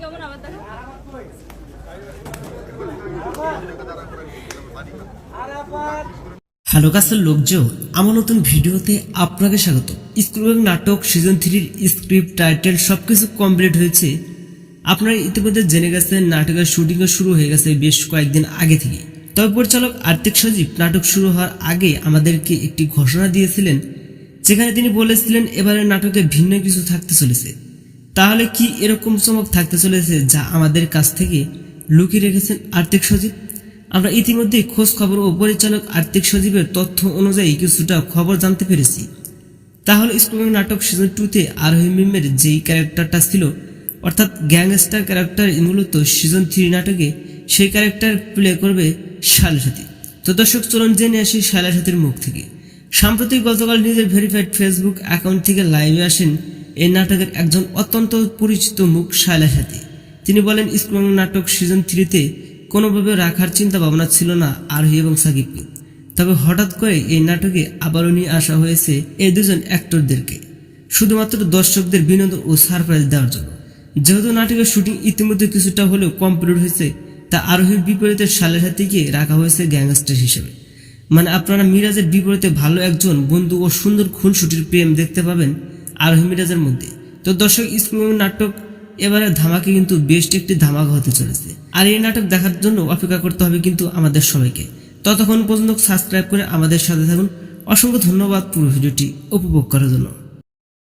কেমন হ্যালো লোকজন, আমার নতুন ভিডিওতে আপনাকে স্বাগত। নাটক সিজন থ্রির স্ক্রিপ্ট টাইটেল সবকিছু কমপ্লিট হয়েছে। আপনারা ইতিমধ্যে জেনে গেছেন নাটকের শুটিংও শুরু হয়ে গেছে বেশ কয়েকদিন আগে থেকে। তবে পরিচালক আর্থিক সজীব, নাটক শুরু হওয়ার আগে আমাদেরকে একটি ঘোষণা দিয়েছিলেন, যেখানে তিনি বলেছিলেন এবারের নাটকে ভিন্ন কিছু থাকতে চলেছে। তাহলে কি এরকম চমক থাকতে চলেছে যা আমাদের কাছ থেকে লুকিয়ে রেখেছেন আর্থিক সজীব আমরা ইতিমধ্যে খোঁজ খবর ও পরিচালক আর্থিক সজীবের তথ্য অনুযায়ী কিছুটা খবর জানতে পেরেছি। তাহলে স্কুল নাটক সিজন টুতে আরোহী মিমের যেই ক্যারেক্টারটা ছিল, অর্থাৎ গ্যাংস্টার ক্যারেক্টার মূলত সিজন থ্রি নাটকে সেই ক্যারেক্টার প্লে করবে শালাসাথী তো দর্শক, চলুন জেনে আসি শালাসাথীর মুখ থেকে। সাম্প্রতিক গতকাল নিজের ভেরিফাইড ফেসবুক অ্যাকাউন্ট থেকে লাইভে আসেন এই নাটকের একজন অত্যন্ত পরিচিত মুখ শালাসাথী তিনি বলেন স্কুল নাটক সিজন থ্রিতে কোনোভাবে রাখার চিন্তা ভাবনা ছিল না আরোহী এবং সাকিবকে। তবে হঠাৎ করে এই নাটকে আবারও নিয়ে আসা হয়েছে এই দুজন অ্যাক্টরদেরকে শুধুমাত্র দর্শকদের বিনোদন ও সারপ্রাইজ দেওয়ার জন্য। যেহেতু নাটকের শুটিং ইতিমধ্যে কিছুটা হলেও কমপ্লিট হয়েছে, তা আরোহীর বিপরীতে সালের হাতিকে রাখা হয়েছে গ্যাংস্টার হিসেবে। মানে আপনারা মিরাজের বিপরীতে ভালো একজন বন্ধু ও সুন্দর খুনসুটির প্রেম দেখতে পাবেন আরোহী মিরাজের মধ্যে। তো দর্শক, স্কুল নাটক এবারে ধামাকে কিন্তু বেস্ট একটি ধামাকা হতে চলেছে। আর এই নাটক দেখার জন্য অপেক্ষা করতে হবে কিন্তু আমাদের সবাইকে। ততক্ষণ পর্যন্ত সাবস্ক্রাইব করে আমাদের সাথে থাকুন। অসংখ্য ধন্যবাদ পুরো ভিডিওটি উপভোগ করার জন্য।